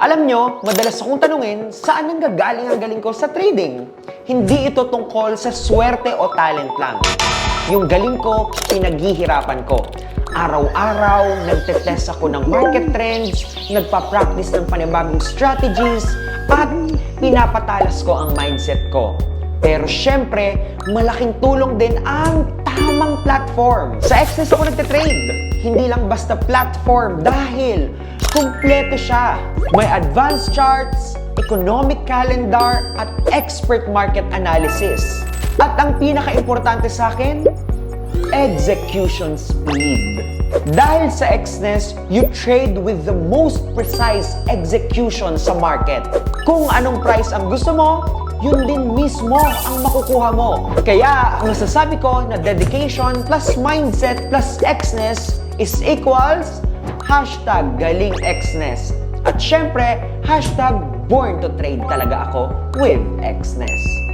Alam nyo, madalas akong tanungin, saan ang gagaling ang galing ko sa trading? Hindi ito tungkol sa swerte o talent lang. Yung galing ko, pinaghihirapan ko. Araw-araw, nagtetest ako ng market trends, nagpa-practice ng panibagong strategies, at pinapatalas ko ang mindset ko. Pero syempre, malaking tulong din ang platform. Sa Access ako nagtitrade. Hindi lang basta platform dahil kumpleto siya. May advanced charts, economic calendar, at expert market analysis. At ang pinaka-importante sa akin, execution speed. Dahil sa Xness, you trade with the most precise execution sa market. Kung anong price ang gusto mo, yun din mismo ang makukuha mo. Kaya, ang masasabi ko na dedication plus mindset plus Xness is equals hashtag galing Xness. At syempre, hashtag born to trade talaga ako with Xness.